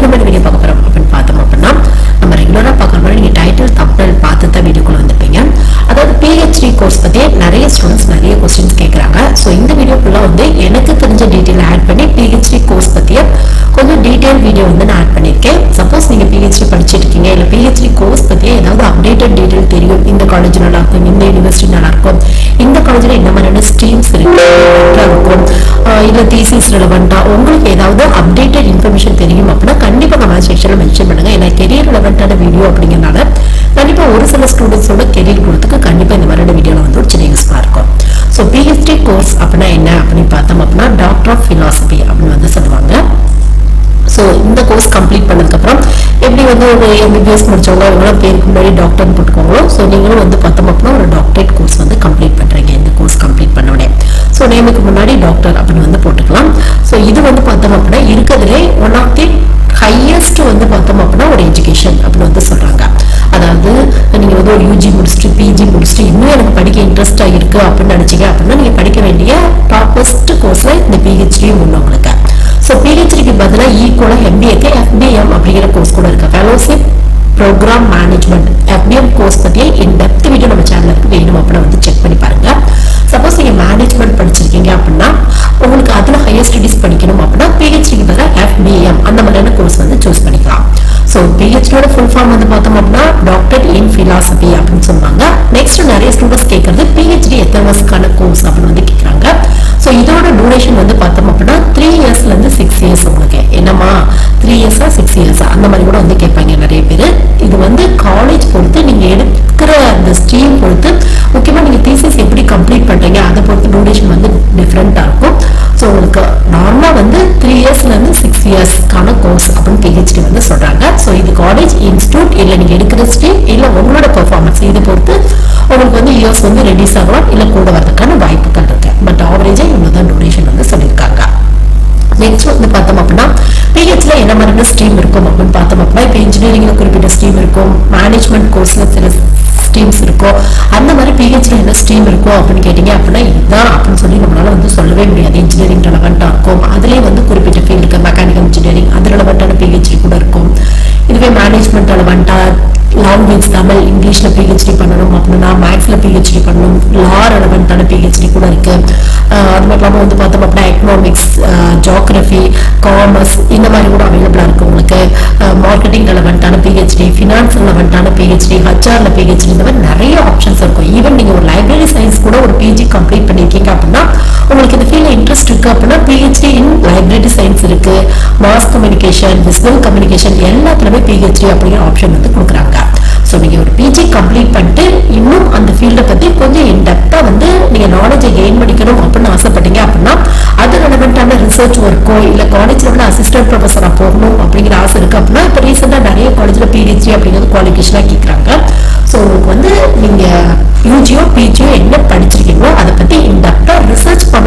இன்னைக்கு நம்ம வீடியோ பார்க்க போறோம். அப்படின்னு பார்த்தோம் அப்படின்னா நம்ம ரெகுலராக பார்க்குற மாதிரி நீங்கள் டைட்டில் தம்ப்னல் பார்த்து தான் வீடியோக்குள்ளே வந்திருப்பீங்க. அதாவது பிஹெச்டி கோர்ஸ் பற்றி நிறைய ஸ்டூடெண்ட்ஸ் நிறைய கொஸ்டின்ஸ் கேட்குறாங்க ஸோ இந்த வீடியோ ஃபுல்லாக வந்து எனக்கு தெரிஞ்ச டீட்டெயில் ஆட் பண்ணி பிஹெச்டி கோர்ஸ் பற்றிய கொஞ்சம் டீட்டெயில் வீடியோ வந்து நான் ஆட் பண்ணியிருக்கேன் சப்போஸ் நீங்கள் பிஹெச்டி படிச்சிருக்கீங்க இருக்கீங்க. இல்லை பிஹெச்டி கோர்ஸ் பற்றிய ஏதாவது அப்டேட்டட் டீட்டெயில் தெரியும். இந்த காலேஜ் நல்லா இருக்கும் இந்த யூனிவர்சிட்டி நல்லாயிருக்கும் இந்த காலேஜில் என்ன மாதிரியான ஸ்ட்ரீம்ஸ் இருக்கு? இருக்கும். இல்லை தீசிஸ் ரிலவெண்ட்டாக உங்களுக்கு ஏதாவது அப்டேட்டட் இன்ஃபர்மேஷன் தெரியும் அப்படின்னா கண்டிப்பாக கமெண்ட் செக்ஷனில் மென்ஷன் பண்ணுங்கள் ஏன்னா கெரியர் ரிலவெண்ட்டான வீடியோ அப்படிங்கிறனால கண்டிப்பாக ஒரு சில ஸ்டூடெண்ட்ஸோட கெரியர் கொடுத்துக்கு கண்டிப்பாக இந்த மாதிரியான வீடியோவில் வந்து ஒரு சின்ன யூஸ்ஃபுல்லாக இருக்கும். ஸோ பிஹெச்டி கோர்ஸ் அப்படின்னா என்ன அப்படின்னு பார்த்தோம் அப்படின்னா டாக்டர் ஆஃப் ஃபிலாசபி அப்படின்னு வந்து சொல்லுவாங்க. ஸோ இந்த கோர்ஸ் கம்ப்ளீட் பண்ணதுக்கப்புறம் எப்படி வந்து ஒரு எம்பிபிஎஸ் முடிச்சவங்க அவங்களாம் பேருக்கு முன்னாடி டாக்டர்னு போட்டுக்கோங்களோ ஸோ நீங்களும் வந்து பார்த்தோம் அப்படின்னா ஒரு டாக்டரேட் கோர்ஸ் வந்து கம்ப்ளீட் பண்ணுறீங்க இந்த கோர்ஸ் கம்ப்ளீட் பண்ண உடனே. ஸோ நேமுக்கு முன்னாடி டாக்டர் அப்படின்னு வந்து போட்டுக்கலாம். ஸோ இது வந்து பார்த்தோம் அப்படின்னா இருக்கிறதுலே ஒன் ஆஃப் தி ஹையஸ்ட் வந்து பார்த்தோம் அப்படின்னா ஒரு எஜுகேஷன் அப்படின்னு வந்து சொல்றாங்க. அதாவது நீங்க வந்து ஒரு யூஜி முடிச்சுட்டு பிஜி முடிச்சுட்டு இன்னும் எனக்கு படிக்க இன்ட்ரெஸ்டா இருக்கு அப்படின்னு நினைச்சீங்க அப்படின்னா நீங்க படிக்க வேண்டிய டாப்பஸ்ட் கோர்ஸ்ல இந்த பிஹெச்டியும் ஒன்று உங்களுக்கு. ஸோ பிஹெச்டிக்கு பதிலாக e ஈக்குவலாக எம்பிஏக்கு எஃபிஎம் அப்படிங்கிற கோர்ஸ் கூட இருக்கு. Fellowship programme management FPM course பற்றிய இன் டெப்த் வீடியோ நம்ம சேனலுக்கு வேணும் அப்படின்னா வந்து செக் பண்ணி பாருங்க. சப்போஸ் நீங்கள் மேனேஜ்மெண்ட் படிச்சிருக்கீங்க அப்படின்னா உங்களுக்கு அதில் ஹையர் ஸ்டடிஸ் படிக்கணும் அப்படின்னா பிஹெச்டிக்கு பதிலாக எஃபிஎம் அந்த மாதிரியான கோர்ஸ் வந்து சூஸ் பண்ணிக்கலாம். ஸோ பிஹெச்டியோட ஃபுல் ஃபார்ம் வந்து பார்த்தோம் அப்படின்னா டாக்டர் இன் ஃபிலாசபி அப்படின்னு சொன்னாங்க. நெக்ஸ்ட் நிறைய ஸ்டூடெண்ட்ஸ் கேட்கறது பிஹெச்டி எத்தனை வருஷக்கான கோர்ஸ் அப்படின்னு வந்து கேட்குறாங்க ஸோ இதோட டூரேஷன் வந்து பார்த்தோம் அப்படின்னா த்ரீ இயர்ஸ்லேருந்து சிக்ஸ் இயர்ஸ் உங்களுக்கு. என்னம்மா? த்ரீ இயர்ஸா சிக்ஸ் இயர்ஸா அந்த மாதிரி கூட வந்து கேட்பாங்க நிறைய பேர். இது வந்து காலேஜ் பொறுத்து நீங்க எடுக்கிற அந்த ஸ்ட்ரீம் பொறுத்து முக்கியமா நீங்க தீசஸ் எப்படி கம்ப்ளீட் பண்றீங்க அதை பொறுத்து டூரேஷன் வந்து டிஃப்ரெண்டா இருக்கும். ஸோ உங்களுக்கு நார்மலா வந்து த்ரீ இயர்ஸ்ல இருந்து சிக்ஸ் இயர்ஸ்க்கான கோர்ஸ் அப்படின்னு பிஹெச்டி வந்து சொல்றாங்க. ஸோ இது காலேஜ் இன்ஸ்டியூட் இல்லை நீங்க எடுக்கிற ஸ்ட்ரீம் இல்லை உங்களோட பெர்ஃபார்மன்ஸ் இதை பொறுத்து உங்களுக்கு வந்து இயர்ஸ் வந்து ரெடியூஸ் ஆகலாம் இல்லை கூட வரதுக்கான வாய்ப்புகள் இருக்கு. பட் ஆவரேஜா இவ்வளோ தான் டொனேஷன் வந்து சொல்லியிருக்காங்க. நெக்ஸ்ட் வந்து பார்த்தோம் என்ன மாதிரியான ஸ்ட்ரீம் இருக்கும் அப்படின்னு பார்த்தோம். அப்படின்னா இப்போ இன்ஜினியரிங்ல குறிப்பிட்ட ஸ்ட்ரீம் இருக்கும். மேனேஜ்மெண்ட் கோர்ஸ்ல சில ஸ்ட்ரீம்ஸ் இருக்கும். அந்த மாதிரி பிஹெச்ல என்ன ஸ்ட்ரீம் இருக்கும் அப்படின்னு கேட்டிங்க அப்படின்னா இதுதான் அப்படின்னு சொல்லி நம்மளால வந்து சொல்லவே முடியாது. இன்ஜினியரிங் ரெலவெண்ட்டாக இருக்கும் அதுலேயே வந்து குறிப்பிட்ட ஃபீல்டு இருக்குது மெக்கானிக்கல் இன்ஜினியரிங் அது ரெலவெண்ட்டான பிஹெச்டி கூட இருக்கும். இதுவே மேனேஜ்மெண்ட் ரெலவெண்ட்டாக லாங்குவேஜ் தமிழ் இங்கிலீஷில் பிஹெச்டி பண்ணணும் அப்படின்னா மேக்ஸில் பிஹெச்டி பண்ணணும் லா ரெலவெண்ட்டான பிஹெச்டி கூட இருக்குது அது மட்டும் இல்லாமல் வந்து பார்த்தோம் அப்படின்னா எக்கனாமிக்ஸ் ஜியாகிரபி காமர்ஸ் இந்த மாதிரி கூட அவைலபிளாக இருக்குது உங்களுக்கு. மார்க்கெட்டிங் ரெலவெண்ட்டான பிஹெச்டி ஃபினான்ஸ் ரெலவெண்ட்டான பிஹெச்டி ஹச்ஆரில் பிஹெச்டி இந்த மாதிரி நிறைய ஆப்ஷன்ஸ் இருக்கும். ஈவன் நீங்கள் ஒரு லைப்ரரி சயின்ஸ் கூட ஒரு பிஜி கம்ப்ளீட் பண்ணியிருக்கீங்க அப்படின்னா உங்களுக்கு இந்த ஃபீல்டில் இன்ட்ரெஸ்ட் இருக்குது அப்படின்னா பிஹெச்டி இன் லைப்ரரி சயின்ஸ் இருக்குது மாஸ் கம்யூனிகேஷன் விசுவல் கம்யூனிகேஷன் எல்லாத்துலேயுமே பிஹெச்டி அப்படிங்கிற ஆப்ஷன் வந்து கொடுக்குறாங்க. ஸோ நீங்கள் ஒரு பிஜி கம்ப்ளீட் பண்ணிட்டு இன்னும் அந்த ஃபீல்டை பற்றி கொஞ்சம் இன்டெப்த்தாக வந்து நீங்கள் நாலேஜை கெயின் பண்ணிக்கணும் அப்படின்னு ஆசைப்பட்டீங்க அப்படின்னா அது ரெலவெண்டான ரிசர்ச் ஒர்க்கோ இல்லை காலேஜ் லெவலில் அசிஸ்டன்ட் ப்ரொஃபஸராக போகணும் அப்படிங்கிற ஆசை இருக்குது அப்படின்னா இப்போ ரீசெண்டாக நிறைய காலேஜில் பிஹெச்டி அப்படிங்கிறது குவாலிஃபிகேஷனாக கேட்குறாங்க ஸோ உங்களுக்கு வந்து நீங்கள் யூஜியோ பிஜியோ என்ன படிச்சிருக்கீங்களோ அதை பற்றி இன்டெப்த்தாக ரிசர்ச் பண்ண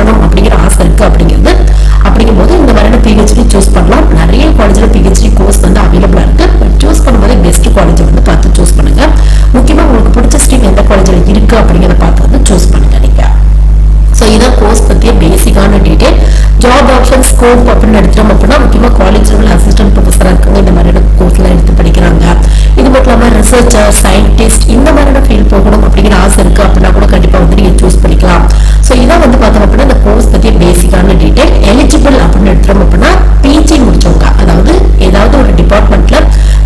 ஸ்கோப் அப்படின்னு எடுத்துட்டோம் அப்படின்னா முக்கியமாக காலேஜ் லெவலில் அசிஸ்டன்ட் ப்ரொஃபஸராக இருக்காங்க இந்த மாதிரியான கோர்ஸ்லாம் எடுத்து படிக்கிறாங்க. இது மட்டும் இல்லாமல் ரிசர்ச்சர் சயின்டிஸ்ட் இந்த மாதிரியான ஃபீல்ட் போகணும் அப்படிங்கிற ஆசை இருக்குது அப்படின்னா கூட கண்டிப்பாக வந்து நீங்கள் சூஸ் பண்ணிக்கலாம். ஸோ இதான் வந்து பார்த்தோம் அப்படின்னா இந்த கோர்ஸ் பற்றிய பேசிக்கான டீட்டெயில் எலிஜிபிள் அப்படின்னு எடுத்துட்டோம் அப்படின்னா பிஜி முடிச்சவங்க அதாவது ஏதாவது ஒரு டிபார்ட்மெண்ட்ல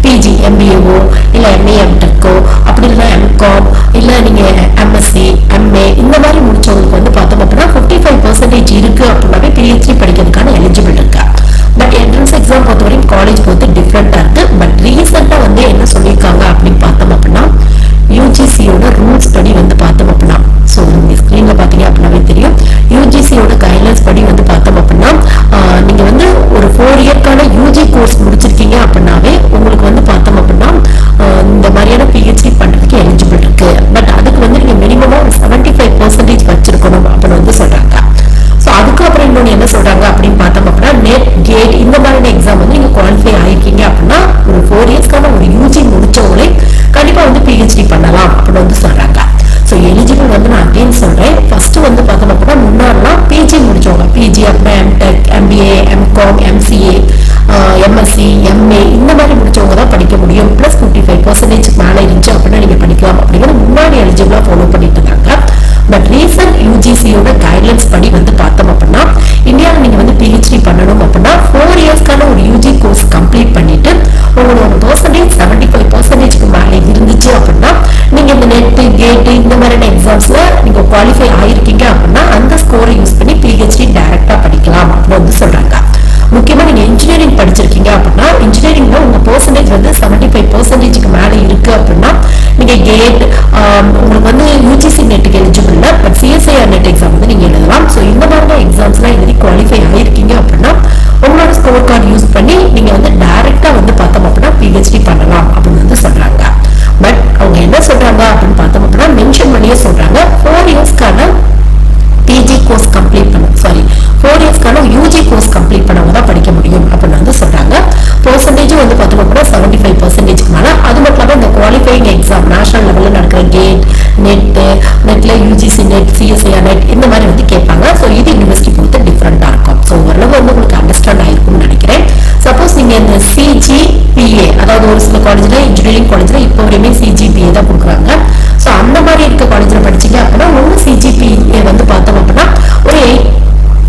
பிஜி எம்பிஏஓ இல்லை எம்ஏ எம்டெக்கோ அப்படி இல்லைன்னா எம்காம் இல்லை நீங்கள் எம்எஸ்சி எம்ஏ இந்த மாதிரி முடிச்சவங்களுக்கு வந்து பார்த்தோம் அப்படின்னா ஃபிஃப்டி ஃபைவ் பர்சன்டேஜ் இருக்குது அப்படின்னாவே பிஹெச்டி ஃபைவ் பர்சன்டேஜ் மேலே இருந்துச்சு அப்படின்னா நீங்கள் படிக்கலாம். அப்படிங்கிறது முன்னாடி எலிஜிபிளாக ஃபாலோ பண்ணிட்டு இருந்தாங்க. பட் ரீசன்ட் யூஜிசியோட கைட்லைன்ஸ் படி வந்து பார்த்தோம் அப்படின்னா இந்தியாவில் நீங்கள் வந்து பிஹெச்டி பண்ணணும் அப்படின்னா ஃபோர் இயர்ஸ்க்கான ஒரு யூஜி கோர்ஸ் கம்ப்ளீட் பண்ணிட்டு உங்களோட பர்சன்டேஜ் செவன்டி ஃபைவ் பர்சன்டேஜ்க்கு மேலே இருந்துச்சு அப்படின்னா நீங்கள் இந்த நெட்டு கேட்டு இந்த மாதிரியான எக்ஸாம்ஸ்ல நீங்கள் குவாலிஃபை ஆயிருக்கீங்க அப்படின்னா அந்த ஸ்கோரை யூஸ் பண்ணி பிஹெச்டி டைரக்டா படிக்கலாம் அப்படின்னு வந்து சொல்றாங்க. முக்கியமா நீங்க இன்ஜினியரிங் படிச்சிருக்கீங்க. அப்படின்னா இன்ஜினியரிங்ல உங்க பர்சன்டேஜ் வந்து செவன்டி ஃபைவ் பர்சன்டேஜ்க்கு மேல இருக்கு அப்படின்னா நீங்க கேட் உங்களுக்கு வந்து யூஜிசி நெட்டுக்கு எலிஜிபிள் இல்லை பட் சிஎஸ்ஐஆர் நெட் எக்ஸாம் வந்து நீங்க எழுதலாம். ஸோ இந்த மாதிரியான எக்ஸாம்ஸ்லாம் எழுதி குவாலிஃபை ஆயிருக்கீங்க அப்படின்னா உங்களோட ஸ்கோர் கார்டு யூஸ் பண்ணி நீங்க வந்து டைரக்டா வந்து பார்த்தோம் அப்படின்னா பிஹெச்டி பண்ணலாம் அப்படின்னு வந்து சொல்றாங்க. அதாவது ஒரு சில காலேஜில் இன்ஜினியரிங் காலேஜில் இப்போ வரையுமே சிஜிபிஏ தான் கொடுக்குறாங்க. ஸோ அந்த மாதிரி இருக்க காலேஜில் படிச்சிங்க அப்படின்னா ஒன்று சிஜிபிஏ வந்து பார்த்தோம் அப்படின்னா ஒரு எயிட்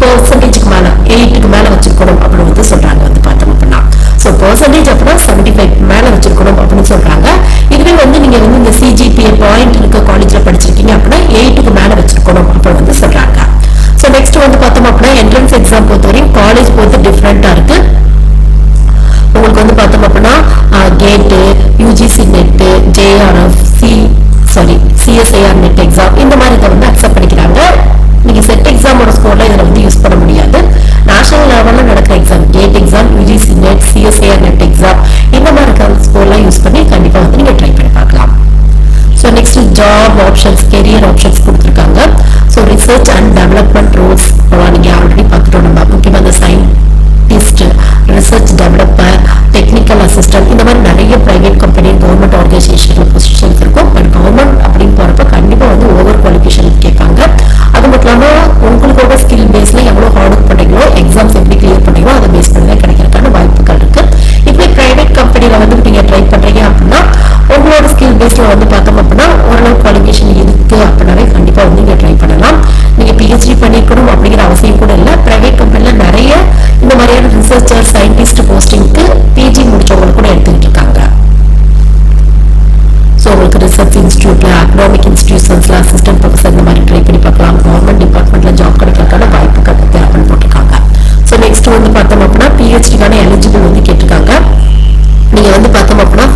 பர்சன்டேஜ்க்கு மேலே எயிட்டுக்கு மேலே வச்சுருக்கணும் அப்படின்னு வந்து சொல்கிறாங்க வந்து பார்த்தோம் அப்படின்னா. ஸோ பர்சன்டேஜ் அப்படின்னா செவன்டி ஃபைவ் மேலே வச்சிருக்கணும் அப்படின்னு சொல்கிறாங்க இதுவே வந்து நீங்கள் வந்து இந்த சிஜிபிஏ பாயிண்ட் இருக்க காலேஜில் படிச்சிருக்கீங்க அப்படின்னா எயிட்டுக்கு மேலே வச்சிருக்கணும் அப்படின்னு வந்து சொல்கிறாங்க ஸோ நெக்ஸ்ட் வந்து பார்த்தோம் அப்படின்னா என்ட்ரன்ஸ் எக்ஸாம் பொறுத்தவரையும் காலேஜ் பொறுத்து டிஃப்ரெண்ட்டாக இருக்குது net C sorry CSIR NET exam இந்த மாதிரி இதை வந்து அக்செப்ட் பண்ணிக்கிறாங்க. நீங்க செட் எக்ஸாமோட ஸ்கோர்ல இதில் வந்து யூஸ் பண்ண முடியாது. நேஷனல் லெவலில் நடக்கிற exam GATE exam UGC NET CSIR NET exam இந்த மாதிரி இருக்கிற ஸ்கோர்லாம் யூஸ் பண்ணி கண்டிப்பாக வந்து நீங்க ட்ரை பண்ணி பார்க்கலாம். So next job options career options கொடுத்துருக்காங்க. So research and development roles நீங்கள் மாதிரியான ரிசர்ச்சர் சயின்டிஸ்ட் போஸ்டிங்க்கு பிஜி முடிச்சவங்க கூட எடுத்துக்கிட்டு இருக்காங்க ஸோ உங்களுக்கு ரிசர்ச் இன்ஸ்டியூட்ல அக்னாமிக் இன்ஸ்டியூஷன்ஸில் அசிஸ்டன்ட் ப்ரொஃபஸர் இந்த மாதிரி ட்ரை பண்ணி பார்க்கலாம். கவர்மெண்ட் டிபார்ட்மெண்ட்ல ஜாப் கிடைக்கிறதுக்கான வாய்ப்புகள் இருக்கு அப்படின்னு போட்டிருக்காங்க. ஸோ நெக்ஸ்ட் வந்து பார்த்தோம் அப்படின்னா பிஹெச்டிக்கான எலிஜிபிள் வந்து கேட்டிருக்காங்க. நீங்க வந்து பார்த்தோம் அப்படின்னா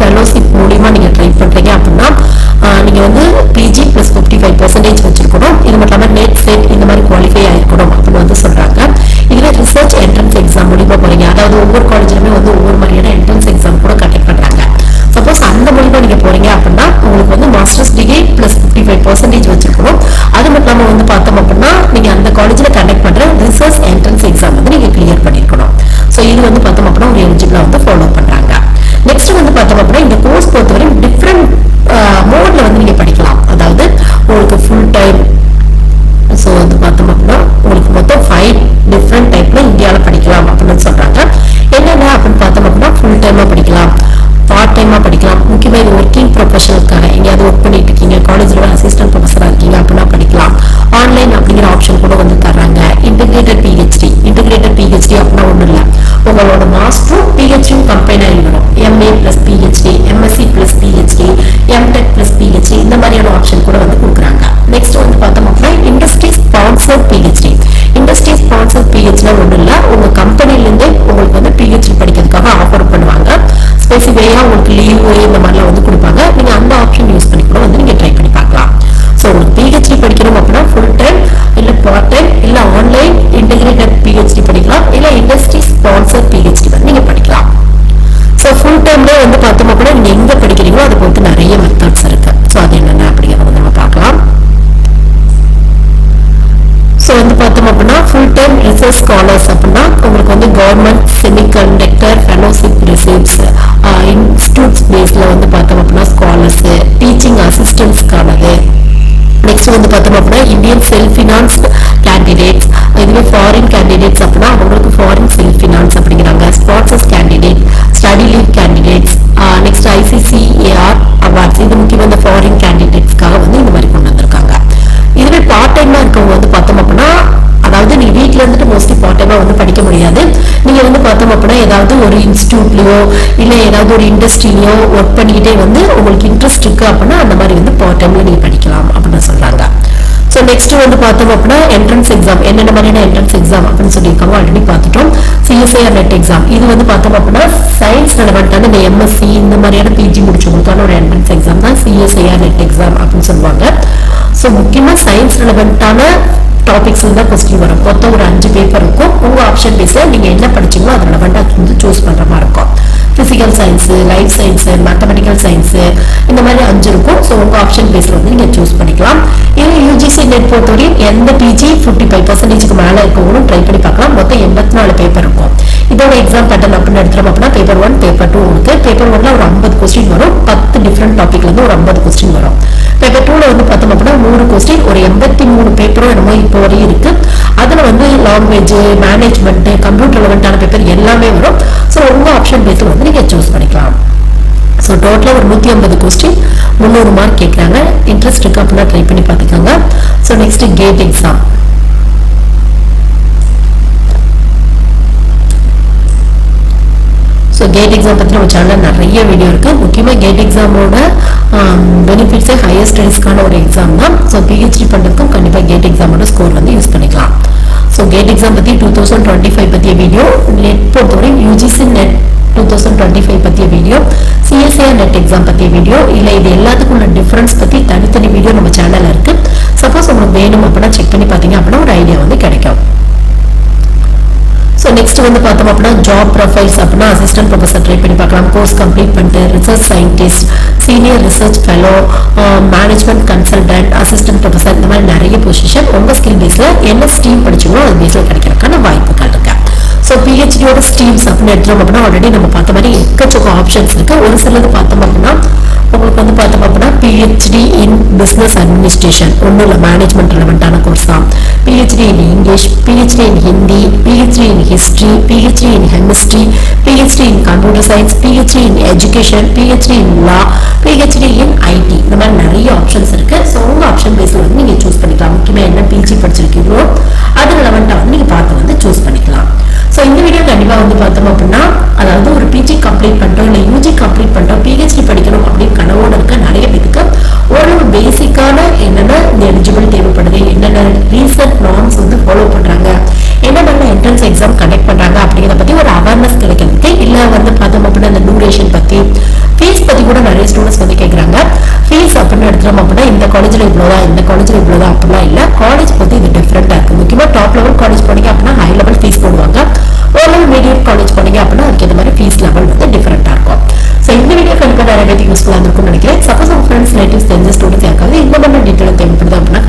ரிசர்ச் என்ட்ரன்ஸ் எக்ஸாம் வந்து நீங்கள் கிளியர் பண்ணியிருக்கணும் ஸோ இது வந்து பார்த்தோம் அப்படின்னா ஒரு எலிஜிபிளாக வந்து ஃபாலோ பண்ணுறாங்க நெக்ஸ்ட் வந்து பார்த்தோம் அப்படின்னா இந்த கோர்ஸ் பொறுத்தவரை டிஃப்ரெண்ட் மோடில் வந்து நீங்கள் படிக்கலாம். அதாவது உங்களுக்கு ஃபுல் டைம் ஸோ வந்து பார்த்தோம் அப்படின்னா உங்களுக்கு மொத்தம் ஃபைவ் டிஃப்ரெண்ட் டைப்பில் இந்தியாவில் படிக்கலாம் அப்படின்னு சொல்கிறாங்க என்னென்ன அப்படின்னு பார்த்தோம் அப்படின்னா ஃபுல் டைமாக படிக்கலாம் பார்ட் டைமாக படிக்கலாம். முக்கியமாக இது ஒர்க்கிங் ப்ரொஃபஷனலுக்காக எங்கேயாவது ஒர்க் பண்ணிட்டு இருக்கீங்க காலேஜில் assistant integrated PhD integrated PhD அப்படின்னா ஒன்றும் இல்லை உங்களோட மாஸ்டரும் பிஹெச்டியும் கம்பைனா இருக்கணும் MA plus PhD MSc plus PhD MTech plus PhD இந்த மாதிரியான ஆப்ஷன் கூட வந்து கொடுக்குறாங்க நெக்ஸ்ட் வந்து பார்த்தோம் அப்படின்னா industry sponsor PhD industry sponsor பிஹெச்னா ஒன்றும் இல்லை உங்க கம்பெனிலேருந்து உங்களுக்கு வந்து பிஹெச்டி படிக்கிறதுக்காக ஆஃபர் பண்ணுவாங்க ஸ்பெசிஃபையாக உங்களுக்கு லீவு இந்த மாதிரிலாம் வந்து கொடுப்பாங்க நீங்கள் அந்த ஆப்ஷன் யூஸ் பண்ணி கூட வந்து நீங்கள் ட்ரை பண்ணி பார்க்கலாம் ஸோ உங்களுக்கு பிஹெச்டி படிக்கணும் வந்து government semiconductor fellowship receives institutes பேஸில் வந்து பார்த்தோம் அப்படின்னா ஸ்காலர்ஸ் டீச்சிங் அசிஸ்டன்ஸ்க்கானது நெக்ஸ்ட் வந்து பார்த்தோம் அப்படின்னா இந்தியன் செல்ஃப் ஃபினான்ஸ்ட் கேண்டிடேட்ஸ் இதுவே ஃபாரின் கேண்டிடேட்ஸ் அப்படின்னா பார்த்தோம் அப்படின்னா ஏதாவது ஒரு இன்ஸ்டியூட்லயோ இல்லை ஏதாவது ஒரு இண்டஸ்ட்ரியிலயோ ஒர்க் பண்ணிக்கிட்டே வந்து உங்களுக்கு இன்ட்ரெஸ்ட் இருக்கு அப்படின்னா அந்த மாதிரி வந்து பார்ட் டைம்ல நீங்க படிக்கலாம் அப்படின்னு சொல்றாங்க. ஸோ நெக்ஸ்ட் வந்து பார்த்தோம் அப்படின்னா என்ட்ரன்ஸ் எக்ஸாம் என்னென்ன மாதிரியான என்ட்ரன்ஸ் எக்ஸாம் அப்படின்னு சொல்லியிருக்காங்க ஆல்ரெடி பார்த்துட்டோம். சிஎஸ்ஐஆர் நெட் எக்ஸாம் இது வந்து பார்த்தோம் அப்படின்னா சயின்ஸ் ரெலவெண்ட்டான இந்த எம்எஸ்சி இந்த மாதிரியான பிஜி முடிச்சவங்களுக்கான ஒரு என்ட்ரன்ஸ் எக்ஸாம் தான் சிஎஸ்ஐஆர் நெட் எக்ஸாம் அப்படின்னு சொல்லுவாங்க. ஸோ முக்கியமாக சயின்ஸ் ரெலவெண்ட்டான டாபிக்ஸ் இருந்தால் கொஸ்டின் வரும். மொத்தம் ஒரு அஞ்சு பேப்பர் இருக்கும். உங்கள் ஆப்ஷன் பேஸில் நீங்கள் என்ன படிச்சீங்களோ அது ரெலவெண்டா வந்து சூஸ் பண்ணுற மாதிரி இருக்கும். Physical science life science mathematical science இந்த மாதிரி அஞ்சு இருக்கும். ஸோ உங்கள் ஆப்ஷன் பேஸில் வந்து நீங்கள் சூஸ் பண்ணிக்கலாம். இது யூஜிசி நெட் பொறுத்தவரையும் எந்த பிஜி ஃபிஃப்டி ஃபைவ் பர்சன்டேஜுக்கு மேலே இருக்கவங்களும் ட்ரை பண்ணி பார்க்கலாம். மொத்தம் எண்பத்தி நாலு பேப்பர் இருக்கும். இதோட எக்ஸாம் பேட்டர்ன் அப்படின்னு எடுத்துறோம் அப்படின்னா பேப்பர் ஒன் பேப்பர் டூ இருக்கு பேப்பர் ஒன்ல ஒரு ஐம்பது கொஸ்டின் வரும். பத்து டிஃப்ரெண்ட் டாபிக்ல இருந்து ஒரு ஐம்பது கொஸ்டின் வரும். பேப்பர் டூல வந்து பார்த்தோம் அப்படின்னா நூறு கொஸ்டின் ஒரு எண்பத்தி மூணு பேப்பரும் என்னமோ இப்போ வரையும் இருக்கு. அதுல வந்து லாங்குவேஜ் மேனேஜ்மெண்ட் கம்ப்யூட்டர் ரெலவெண்டான பேப்பர் எல்லாமே வரும். ஸோ உங்க ஆப்ஷன் பேஸ்ல வந்து நீங்க சூஸ் பண்ணிக்கலாம். ஸோ டோட்டலாக ஒரு நூற்றி ஐம்பது கொஸ்டின் முந்நூறு மார்க் கேட்குறாங்க. இன்ட்ரெஸ்ட் இருக்கு அப்படின்னா ட்ரை பண்ணி பார்த்துக்கோங்க. So next GATE exam so GATE exam பற்றி நம்ம சேனலில் நிறைய வீடியோ இருக்குது முக்கியமாக கேட் எக்ஸாமோட பெனிஃபிட்ஸே ஹையர் ஸ்டடீஸ்க்கான ஒரு எக்ஸாம் தான். ஸோ பிஹெச்டி பண்ணுறதுக்கும் கண்டிப்பாக கேட் எக்ஸாமோட ஸ்கோர் வந்து யூஸ் பண்ணிக்கலாம். ஸோ கேட் எக்ஸாம் பற்றி டூ தௌசண்ட் டுவெண்ட்டி ஃபைவ் பற்றிய வீடியோ நெட் பொறுத்தவரை UGC NET two thousand twenty five பற்றிய வீடியோ சிஎஸ்ஐஆர் நெட் எக்ஸாம் பற்றிய வீடியோ இல்லை இது எல்லாத்துக்கும் உள்ள டிஃப்ரென்ஸ் பற்றி தனித்தனி வீடியோ நம்ம சேனலில் இருக்குது சப்போஸ் உங்களுக்கு வேணும் அப்படின்னா செக் பண்ணி பார்த்தீங்க அப்படின்னா ஒரு ஐடியா வந்து கிடைக்கும். நெக்ஸ்ட் வந்து பார்த்தோம் அப்படின்னா ஜாப் ப்ரொஃபைல்ஸ் அப்படின்னா அசிஸ்டன்ட் ப்ரொஃபஸர் ட்ரை பண்ணி பார்க்கலாம். கோர்ஸ் கம்ப்ளீட் பண்ணிட்டு research scientist senior research fellow management consultant assistant professor இந்த மாதிரி நிறைய பொசிஷன் உங்கள் ஸ்கில் பேஸில் என்ன ஸ்ட்ரீம் படிச்சுங்களோ அது பேஸில் கிடைக்கிறதுக்கான வாய்ப்புகள் இருக்குது ஸோ பிஹெச்டியோட ஸ்ட்ரீம்ஸ் அப்படின்னு எடுத்தோம் அப்படின்னா ஆல்ரெடி நம்ம பார்த்த மாதிரி எக்கச்சக்க ஆப்ஷன்ஸ் இருக்கு ஒரு சிலது பார்த்தோம் அப்படின்னா உங்களுக்கு வந்து பார்த்தோம் அப்படின்னா பிஹெச்டி இன் பிஸ்னஸ் அட்மினிஸ்ட்ரேஷன் ஒன்றும் இல்லை மேனேஜ்மெண்ட் ரிலவெண்ட்டான கோர்ஸ் தான் PhD in English PhD in Hindi PhD in history PhD in chemistry PhD in computer science PhD in education PhD in law PhD in IT இந்த மாதிரி நிறைய options இருக்கு so உங்க option பேஸில் வந்து நீங்கள் சூஸ் பண்ணிக்கலாம் முக்கியமாக என்ன பிஜி படிச்சிருக்கீங்களோ எக்ஸாம் கண்டக்ட் பண்ணுறாங்க அப்படிங்கிறத பற்றி ஒரு அவேர்னஸ் கிடைக்கிறதுக்கு இல்லை வந்து பார்த்தோம் அப்படின்னா அந்த டூரேஷன் பற்றி ஃபீஸ் பற்றி கூட நிறைய ஸ்டூடெண்ட்ஸ் வந்து கேட்குறாங்க ஃபீஸ் அப்படின்னு எடுத்துட்டோம் அப்படின்னா இந்த காலேஜில் இவ்வளோதான் இந்த காலேஜ்ல இவ்வளோதான் அப்படிலாம் இல்லை. காலேஜ் பற்றி இது டிஃப்ரெண்ட்டாக இருக்குது முக்கியமாக டாப் லெவல் காலேஜ் போனீங்க அப்படின்னா ஹை லெவல் ஃபீஸ் போடுவாங்க. ஓரளவு மீடியம் காலேஜ் போனீங்க அப்படின்னா அதுக்கு இந்த மாதிரி ஃபீஸ் லெவல் வந்து டிஃப்ரெண்ட்டாக இருக்கும். ஸோ இந்த வீடியோ கண்டிப்பாக நிறைய பேருக்கு யூஸ்ஃபுல்லாக இருக்கும்னு நினைக்கிறேன். சப்போஸ் உங்கள் ஃப்ரெண்ட்ஸ் ரிலேட்டிவ்ஸ் தெரிஞ்ச ஸ்டூடெண்ட்ஸ் யாருக்காவது இந்த மாதிரி டீட்டெயில் தேவைப்படுது அப்படின்னா